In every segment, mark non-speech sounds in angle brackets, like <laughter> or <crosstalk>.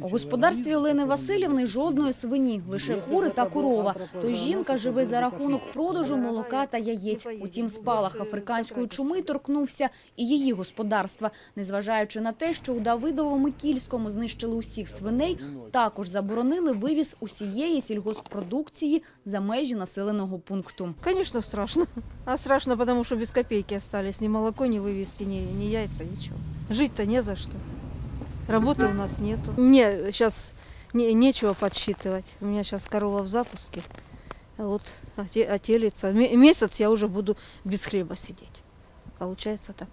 У господарстві Олени Васильівни жодної свині, лише кури та корова. Тож жінка живе за рахунок продажу молока та яєць. Утім, спалах африканської чуми торкнувся і її господарства. Незважаючи на те, що у Давидово-Микільському знищили усіх свиней, також заборонили вивіз усієї сільгоспродукції за межі населеного пункту. Конечно, страшно. А страшно, потому что без копейки остались. Ни молоко не вывезти, ни, ни яйца, ничего. Жить-то не за что. Работы у нас нету. Мне сейчас не, нечего подсчитывать. У меня сейчас корова в запуске. А Вот оте- отелится. Ме- Месяц я уже буду без хлеба сидеть. Получается так.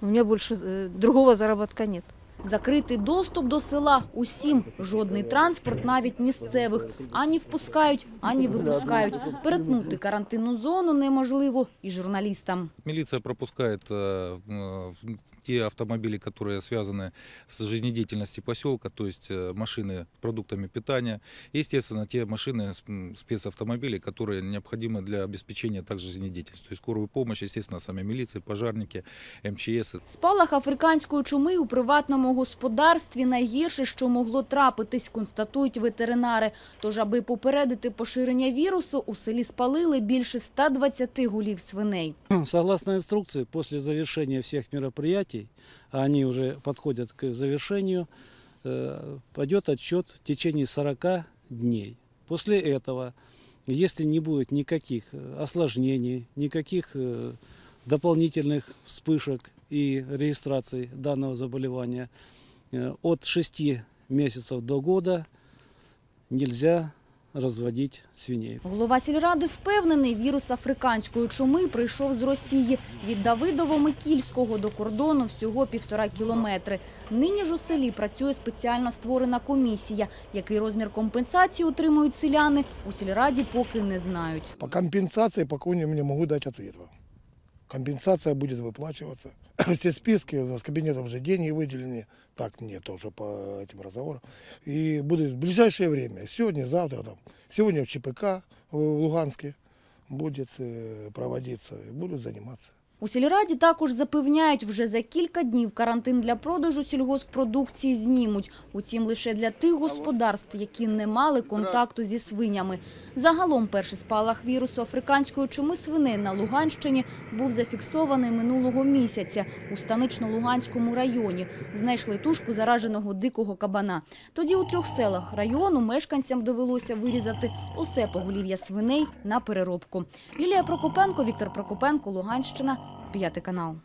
У меня больше э, другого заработка нет. Закритий доступ до села усім. Жодний транспорт, навіть місцевих, ані впускають, ані випускають. Перетнути карантинну зону неможливо і журналістам. Милиция пропускает э, э, в- те автомобили, которые связаны с жизнедеятельностью поселка, то есть э, машины с продуктами питания, и, естественно, те машины, с- м, спецавтомобили, которые необходимы для обеспечения также жизнедеятельности. То есть скорую помощь, естественно, сами милиции, пожарники, МЧС. Спалах африканської чуми у приватному господарстві найгірше, що могло трапитись, констатують ветеринари. Тож, аби попередити поширення вірусу, у селі спалили більше 120 гулів свиней. Согласно инструкции, после завершения всех мероприятий, а они уже подходят к завершению, э, пойдет отчет в течение 40 дней. После этого, если не будет никаких э, осложнений, никаких э, дополнительных вспышек и регистраций данного заболевания, э, от 6 месяцев до года нельзя разводить свиней. Голова сільради впевнений, вірус африканської чуми прийшов з Росії. Від Давидово-Микільського до кордону всього півтора кілометри. Нині ж у селі працює спеціально створена комісія. Який розмір компенсації отримують селяни, у сільраді поки не знають. По компенсации пока не дать ответ вам Компенсация будет выплачиваться. <clears throat> Все списки у нас кабинетом уже деньги выделены. Так нет уже по этим разговорам. И будет в ближайшее время, сегодня, завтра, там, сегодня в ЧПК в Луганске будет э, проводиться и будут заниматься. У сільраді також запевняють, вже за кілька днів карантин для продажу сільгоспродукції знімуть. Утім, лише для тих господарств, які не мали контакту зі свинями. Загалом перший спалах вірусу африканської чуми свиней на Луганщині був зафіксований минулого місяця у Станично-Луганському районі. Знайшли тушку зараженого дикого кабана. Тоді у трьох селах району мешканцям довелося вирізати усе поголів'я свиней на переробку. Лілія Прокопенко, Віктор Прокопенко, Луганщина, п'ятий канал.